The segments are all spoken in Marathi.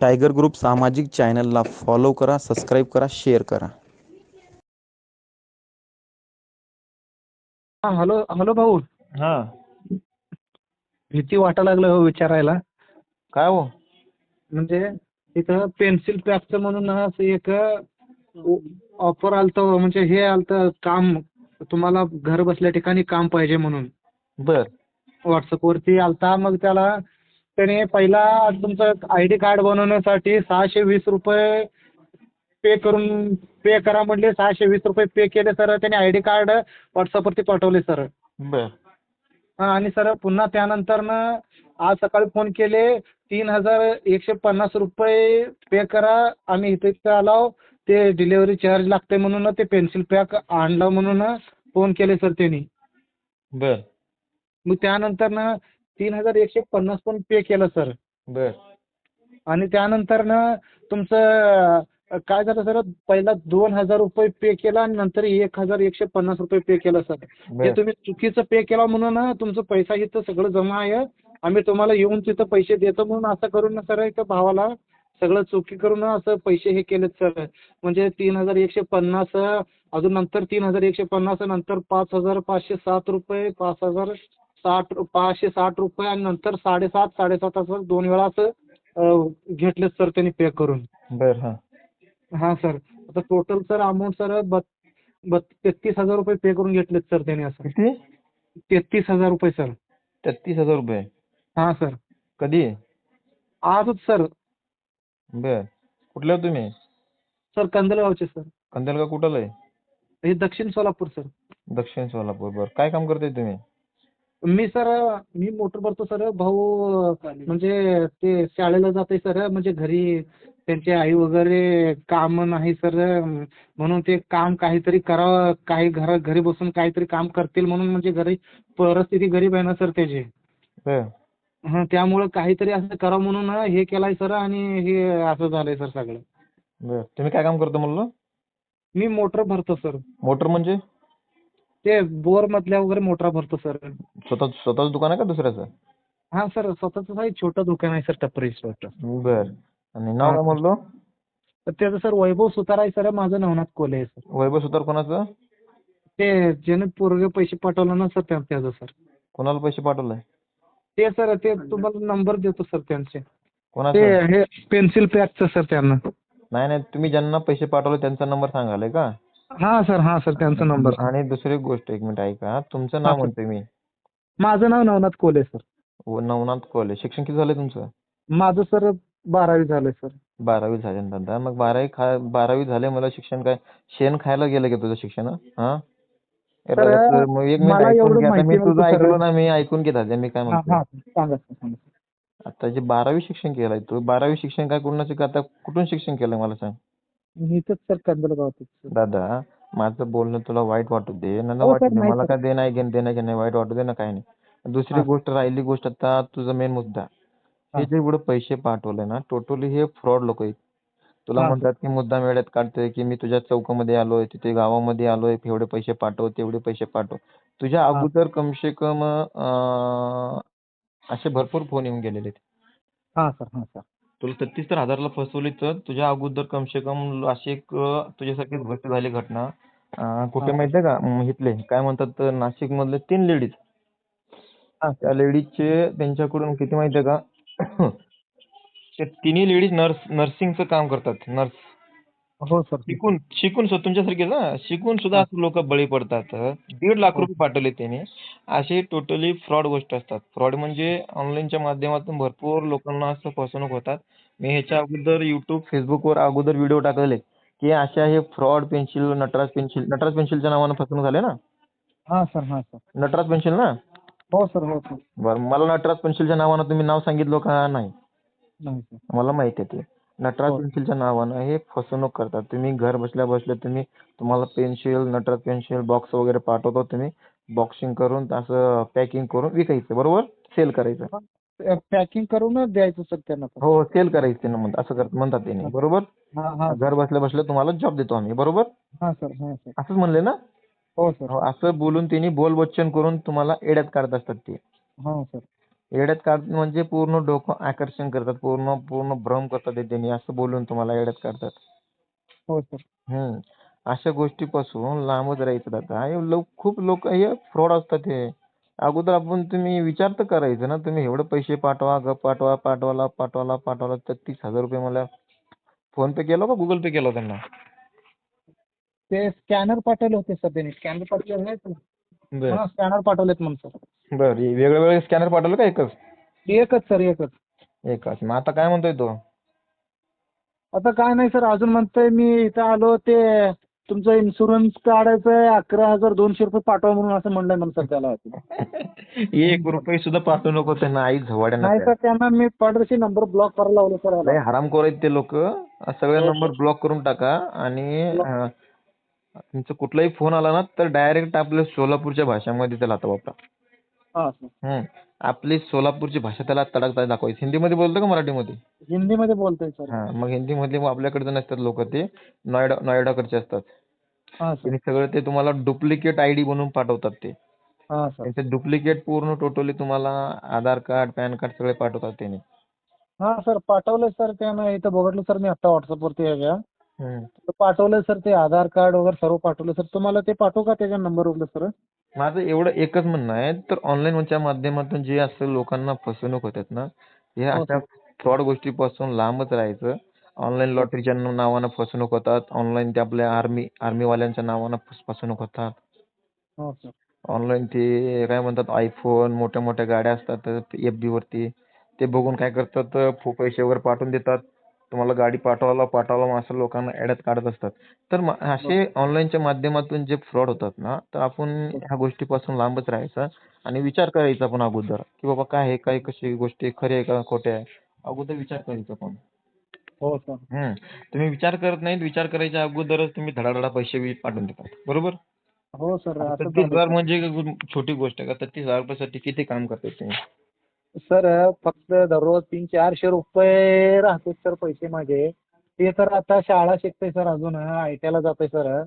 टायगर ग्रुप सामाजिक चॅनलला फॉलो करा सबस्क्राईब करा शेअर करा. हा हॅलो हॅलो भाऊ. हा. भीती वाटायला लागलं हो विचारायला. काय हो? म्हणजे इथं पेन्सिल पॅकचं म्हणून ना असं एक ऑफर आलतं म्हणजे हे आलतं काम तुम्हाला घर बसल्या ठिकाणी काम पाहिजे म्हणून. बर. व्हॉट्सअपवरती आलता मग त्याला त्याने पहिला तुमचं आय डी कार्ड बनवण्यासाठी सहाशे वीस रुपये पे करून पे करा म्हटले सहाशे वीस रुपये पे केले सर. त्याने आय डी कार्ड व्हॉट्सअपवरती पाठवले सर. बर. हा आणि सर पुन्हा त्यानंतरनं आज सकाळी फोन केले तीन हजार एकशे पन्नास रुपये पे करा आम्ही इथे इथे आलो. ते डिलिव्हरी चार्ज लागते म्हणून ते पेन्सिल पॅक आणलं म्हणून फोन केले सर त्यांनी. बर. मग त्यानंतरनं तीन हजार एकशे पन्नास पण पे केलं सर बर. आणि त्यानंतरनं तुमचं अ, काय झालं सर पहिला दोन हजार रुपये पे केला आणि नंतर एक हजार एकशे पन्नास रुपये पे केलं सर बर. तुम्ही चुकीचं पे केला म्हणून ना तुमचं पैसा इथं सगळं जमा आहे. आम्ही तुम्हाला येऊन तिथं पैसे देतो म्हणून असं करून ना सर इथं भावाला सगळं चुकी करून असं पैसे हे केलेत सर म्हणजे तीन हजार एकशे पन्नास अजून नंतर तीन हजार एकशे पन्नास नंतर पाच हजार पाचशे सात रुपये पाच हजार साठ पाचशे साठ रुपये आणि नंतर साडेसात साडेसात असं दोन वेळा असं अं, घेतलेत सर त्यांनी पे करून. बर हा. हां सर आता टोटल सर अमाऊंट सर तेहतीस हजार रुपये पे करून घेतलेत सर त्यांनी असं. तेहतीस हजार रुपये सर तेहतीस हजार रुपये? हां सर कधी? आजच सर बर. कुठले हो तुम्ही? सर कंदलगावचे सर कंदलगा कुठलं आहे? हे दक्षिण सोलापूर सर दक्षिण सोलापूर. बर. काय काम करताय तुम्ही? मी सर मी मोटर भरतो सर. भाऊ म्हणजे ते शाळेला जाते सर. म्हणजे घरी त्यांचे आई वगैरे काम नाही सर. म्हणून ते काम काहीतरी करावं काही घरा घरी बसून काहीतरी काम करतील म्हणून म्हणजे घरी परिस्थिती गरीब आहे ना सर त्याची. हं, त्यामुळं काहीतरी असं करावं म्हणून हे केलाय सर आणि हे असं झालंय सर सगळं. तुम्ही काय काम करता म्हणलं? मी मोटर भरतो सर. मोटर म्हणजे? ते बोर मधल्या वगैरे मोटर भरतो सर स्वतः स्वतःच दुकान आहे का दुसऱ्याचं? हा सर स्वतःच आहे छोटं दुकान आहे सर टपरी बर. आणि नाव काय म्हणलो तर त्याचं सर वैभव सुतार आहे सर माझं नवनाथ कोले आहे सर वैभव सुतार कोणाचं? ते ज्याने पोरगे पैसे पाठवलं ना सर त्या- त्याचं सर कोणाला पैसे पाठवलाय? ते सर ते तुम्हाला नंबर देतो सर त्यांचे. ते कोणाचं हे पेन्सिल पॅकचं सर त्यांना. नाही नाही तुम्ही ज्यांना पैसे पाठवले त्यांचा नंबर सांगाले का? हा सर हा सर त्यांचा नंबर. आणि दुसरी गोष्ट एक मिनिट ऐका तुमचं नाव हा, सर. म्हणतोय मी. माझं नाव नवनाथ कोले सर. व नवनाथ कोले. शिक्षण किती झालंय तुमचं? माझं सर बारावी झालंय सर. बारावी झाले ना दादा. मग बारावी खा बारावी झाले मला शिक्षण काय? शेण खायला गेलं का तुझं शिक्षण हा? मग एक मिनिट मला ऐकून एवढं आता मी माहिती तुझं सर. ऐकलं ना मी ऐकून घे दादा मी काय हा म्हणतो हा सांगा सर सांगा आता जे बारावी शिक्षण केलंय तू बारावी शिक्षण काय कुणाचं आता कुठून शिक्षण केलंय मला सांग? मी इथंच सर दादा माझं बोलणं तुला वाईट वाटू दे. हो, वाटू सर, दे. नाही, मला सर. काय देणं आहे घेणं देणं घेणं वाईट वाटू दे ना काय नाही. दुसरी हा. गोष्ट राहिली गोष्ट आता तुझा मेन मुद्दा. हे हा. जे एवढे पैसे पाठवले ना टोटली हे फ्रॉड लोक आहेत. तुला हा, म्हणतात की मुद्दा वेळेत काढतोय की मी तुझ्या चौकामध्ये आलोय तिथे गावामध्ये आलोय एवढे पैसे पाठव तेवढे पैसे पाठव. तुझ्या हा. अगोदर कमसे कम अं, असे भरपूर फोन येऊन गेलेले आहेत. हा सर. हा सर. तुला तेहतीस तर हजारला फसवली तर तुझ्या अगोदर कमसे कम अशी एक अं, तुझ्यासारखी गोष्ट झाली घटना. अं, कुठे हा. माहितीये का? अं, इथले. काय म्हणतात नाशिक मधले तीन लेडीज. हा. त्या लेडीजचे त्यांच्याकडून किती माहितीये का? ते तिन्ही लेडीज नर्स नर्सिंगचं काम करतात. नर्स. हो सर. शिकून शिकून सुद्धा तुमच्यासारखेच ना शिकून सुद्धा. असं लोक बळी पडतात. दीड लाख. रुपये पाठवले त्याने. असे टोटली फ्रॉड गोष्ट असतात. फ्रॉड म्हणजे ऑनलाईनच्या माध्यमातून भरपूर लोकांना असं फसवणूक होतात. मी ह्याच्या अगोदर युट्यूब फेसबुकवर अगोदर व्हिडिओ टाकलेले की अशा हे fraud pencil Nataraj pencil Nataraj पेन्सिलच्या नावानं फसवणूक झाले ना? हा सर हा सर. नटराज पेन्सिल ना? हो सर हो सर. बरं मला नटराज पेन्सिलच्या नावानं तुम्ही नाव सांगितलं का नाही? मला माहिती आहे ते. नटराज हो. पेन्सिलच्या नावानं हे फसवणूक करतात. तुम्ही घर बसल्या बसल्या तुम्ही तुम्हाला पेन्सिल नटराज पेन्सिल बॉक्स वगैरे पाठवतो तुम्ही बॉक्सिंग करून असं पॅकिंग करून विकायचं बरोबर? सेल करायचं. पॅकिंग करूनच द्यायचं सर त्यांना. हो सेल करायचं त्यांना म्हणतात. असं करत म्हणतात त्यांनी. बरोबर? हा हा. घर बसल्या बसल्या तुम्हाला जॉब देतो आम्ही. बरोबर? हा हा असंच म्हणले ना? हो सर. हो, असं बोलून त्यांनी बोलबच्चन करून तुम्हाला एड्यात काढत असतात ते. हो सर. येड्यात काढतात म्हणजे पूर्ण डोकं आकर्षण करतात पूर्ण पूर्ण भ्रम करतात त्यांनी असं बोलून तुम्हाला येड्यात काढतात. हो सर हम्म. अशा गोष्टीपासून लांबच राहायचं दादा हे लोक खूप लोक हे फ्रॉड असतात हे. अगोदर आपण तुम्ही विचार तर करायचं ना तुम्ही एवढे पैसे पाठवा ग पाठवा पाठवाला पाठवाला पाठवाला तर तीस हजार रुपये मला फोन पे केला का गुगल पे केला त्यांना? ते स्कॅनर पाठवले होते सर त्यांनी. स्कॅनर पाठवले आहेत ना? बर. स्कॅनर पाठवलेत म्हणून सर बर वेगळे वेगळे स्कॅनर पाठवलं का एकच? एकच सर एकच. एकच. मग आता काय म्हणतोय तो? आता काय नाही सर अजून म्हणतोय मी इथं आलो ते तुमचं इन्शुरन्स काढायचं आहे अकरा हजार दोनशे रुपये पाठवा म्हणून असं म्हणलंय म्हणून सर त्याला. एक रुपये सुद्धा पाठवू नको त्यांना आई नाही. सर त्यांना मी पडदेशी नंबर ब्लॉक करायला लावले सर लय हरामखोर आहेत ते लोक. सगळे नंबर ब्लॉक करून टाका आणि अं, तुमचा कुठलाही फोन आला ना तर डायरेक्ट आपल्या सोलापूरच्या भाषामध्ये त्याला आता वापरा. हा सर हम्म. आपली सोलापूरची भाषा त्याला तडकता दाखवायची. हिंदीमध्ये बोलतो का मराठीमध्ये? हिंदीमध्ये बोलतोय सर. हा मग हिंदीमधले मग आपल्याकडचे नसतात लोक ते. नोएडा नोएडाकडचे असतात. हा सर. त्यांनी सगळं ते तुम्हाला डुप्लिकेट आयडी बनवून पाठवतात ते. हा सर. त्यांचे डुप्लिकेट पूर्ण टोटली तुम्हाला आधार कार्ड पॅन कार्ड सगळे पाठवतात त्यांनी. हा सर. पाठवलंय सर. त्यानं इथं बघितलं सर. मी आता व्हॉट्सअपवरती आहे का पाठवलंय सर ते आधार कार्ड वगैरे सर्व पाठवलं सर. तुम्हाला ते पाठवू का त्याच्या नंबर वगैरे सर? माझं एवढं एकच म्हणणं आहे तर ऑनलाईनच्या माध्यमातून जे असं लोकांना फसवणूक होतात ना हे हो, अशा फ्रॉड गोष्टीपासून लांबच राहायचं. ऑनलाईन लॉटरीच्या नावानं फसवणूक होतात. ऑनलाईन ते आपल्या आर्मी आर्मीवाल्यांच्या नावानं फस- फसवणूक होतात. हो ऑनलाईन ते काय म्हणतात आयफोन मोठ्या मोठ्या गाड्या असतात एफ बी वरती. ते बघून काय करतात पैसे वगैरे पाठवून देतात. तुम्हाला गाडी पाठवायला पाठवायला असं लोकांना ऍड्यात काढत असतात. तर असे ऑनलाईनच्या माध्यमातून जे फ्रॉड होतात ना तर आपण ह्या गोष्टीपासून लांबच राहायचं आणि विचार करायचा आपण अगोदर की बाबा काय आहे काय कशी गोष्टी खरी आहे का खोटे आहे? अगोदर विचार करायचा आपण. हो सर. हम्म. तुम्ही विचार करत नाहीत विचार करायच्या अगोदरच तुम्ही धडाधडा पैसे पाठवून देतात. बरोबर? हो सर. म्हणजे छोटी गोष्ट आहे का? तीस हजार रुपयासाठी किती काम करताय तुम्ही? सर फक्त दररोज तीन चारशे रुपये राहतात सर पैसे माझे. ते तर आता शाळा शिकतोय सर अजून आय टी आयला जातोय सर.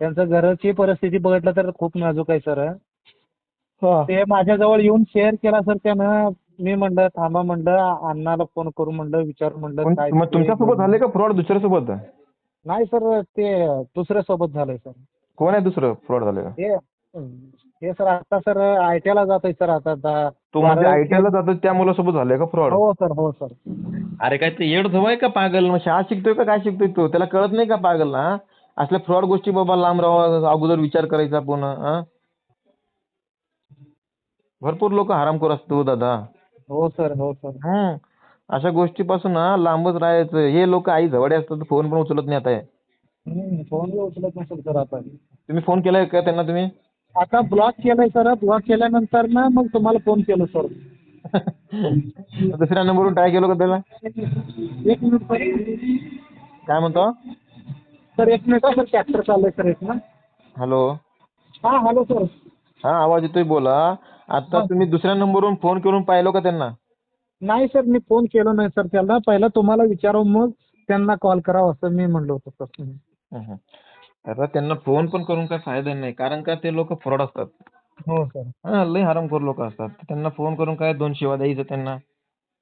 त्यांचं घराची परिस्थिती बघितलं तर खूप नाजूक आहे सर. ते माझ्याजवळ येऊन शेअर केला सर त्यानं. मी म्हणलं थांबा म्हणलं अण्णाला फोन करू म्हणलं विचारू म्हणलं काय मग ते तुमच्यासोबत झाले का फ्रॉड दुसऱ्यासोबत नाही सर ते दुसऱ्या सोबत झालंय सर. कोण आहे दुसरं फ्रॉड झालेलं हे हे सर आता सर आय टी आयला जातोय सर आता दहा- तो म्हणजे बारावी- आयटीआय ला जातो त्या मुलासोबत झालंय का फ्रॉड हो सर हो सर. अरे काय ते येड आहे का पागल? मग शाळा शिकतोय का काय शिकतोय तो? त्याला कळत नाही का पागल ना? असल्या फ्रॉड गोष्टी बाबा लांब राहावा अगोदर विचार करायचा आपण हं? भरपूर लोक हरामखोर असतो दादा. हो सर हो सर. हम्म. अशा गोष्टीपासून ना लांबच राहायचं. हे लोक आई जवळ असतात फोन पण उचलत नाही आता हे. हम्म, फोन बी उचलत नसेल सर आता तुम्ही फोन केलाय का त्यांना तुम्ही? आता ब्लॉक केलंय सर ब्लॉक केल्यानंतर ना मग तुम्हाला फोन केलं सर दुसऱ्या नंबरवरून ट्राय केलं का त्याला? एक मिनिट सर काय म्हणतो? सर एक मिनिट सर ट्रॅक्टर चाललंय सर एक ना. हॅलो हा हॅलो सर हा आवाज येतोय बोला. आता हा. तुम्ही दुसऱ्या नंबरवरून फोन करून पाहिलो का त्यांना? नाही सर मी फोन केलो नाही सर त्याला. पहिला तुम्हाला विचारावं मग त्यांना कॉल करावा असं मी म्हणलो होतो सर हम्म. आता त्यांना फोन पण करून काय फायदा नाही कारण का ते लोक फ्रॉड असतात. हो सर हा लय हरामखोर लोक असतात. त्यांना फोन करून काय दोन शिवा द्यायचं त्यांना?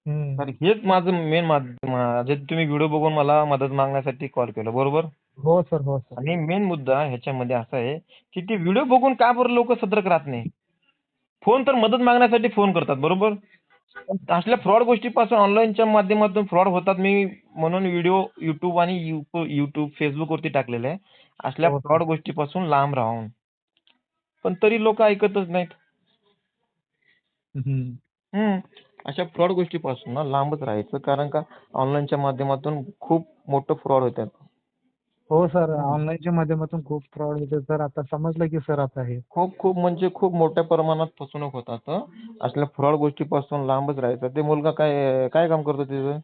हम्म. तर हेच माझं मेन माध्यम जे तुम्ही व्हिडिओ बघून मला मदत मागण्यासाठी कॉल केला बरोबर? हो सर हो सर आणि मेन मुद्दा ह्याच्यामध्ये असा आहे की ते व्हिडिओ बघून का बरं लोक सतर्क राहत नाही? फोन तर मदत मागण्यासाठी फोन करतात बरोबर? असल्या फ्रॉड गोष्टीपासून ऑनलाईनच्या माध्यमातून फ्रॉड होतात मी म्हणून व्हिडिओ युट्यूब आणि युट्यूब फेसबुक वरती टाकलेले आहे. असल्या हो. फ्रॉड गोष्टीपासून लांब राहून. पण तरी लोक ऐकतच नाहीत. हम्म. अशा फ्रॉड गोष्टीपासून ना लांबच राहायचं. कारण का ऑनलाईनच्या माध्यमातून खूप मोठं फ्रॉड होतात हो सर. ऑनलाईनच्या माध्यमातून खूप फ्रॉड होते सर आता समजलं की सर आता हे. खूप खूप म्हणजे खूप मोठ्या प्रमाणात फसवणूक होतात हं. असल्या फ्रॉड गोष्टीपासून लांबच राहायचं. ते मुलगा काय काय काम करतो तिथं?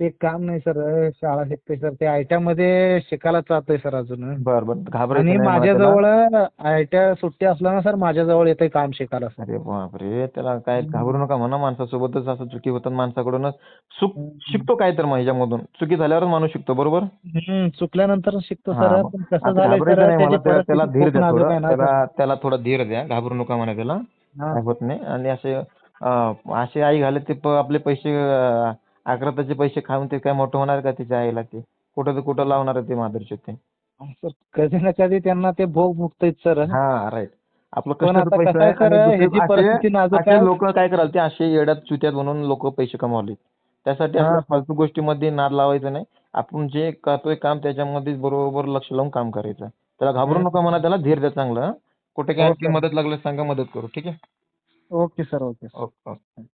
ते काम नाही सर शाळा शिकतोय सर. ते आयमध्ये शिकायला जातोय सर अजून. बर बर. घाबरायचं आणि नाही मला माझ्याजवळ त्याला. आय टी सुट्टी असल्यानं सर माझ्याजवळ येते काम शिकायला सर. अरे बापरे त्याला काय घाबरू नका म्हणा माणसासोबतच असं चुकी होतात माणसाकडूनच. चूक हम्म. शिकतो काय तर मग चुकी झाल्यावरच माणूस शिकतो बरोबर? हम्म, चुकल्यानंतर शिकतो सर. पण कसं आता झालंय घाबरायचं सर नाही मला त्याची त्याला त्याला परिस्थिती धीर खूप द्या नाजूक थोडं. आहे ना त्याला त्याला थोडा धीर द्या. घाबरू नका म्हणा त्याला. हा. काय होत नाही. आणि असे अं, असे आई घालत ते प- आपले पैसे अं, अकराताचे पैसे खाऊन ते काय मोठं होणार का त्याच्या आईला ते कुठं ते कुठं लावणार ते माधुरचे ते सर कधी ना कधी त्यांना ते भोग भुगतायत सर हा राईट आपलं पण आता कसं आहे सर, ह्याची परिस्थिती नाजूक आहे. लोक काय कराल ते असे येड्यात चुत्यात म्हणून लोक पैसे कमावले त्यासाठी. आपल्या फालतू गोष्टीमध्ये नाद लावायचं नाही आपण जे करतोय काम त्याच्यामध्ये बरोबर लक्ष लावून काम करायचं त्याला घाबरू. नका म्हणा त्याला धीर द्या चांगलं? कुठे काय हो. मदत लागल्यास सांगा मदत करू ठीक आहे ओके सर ओके ओके.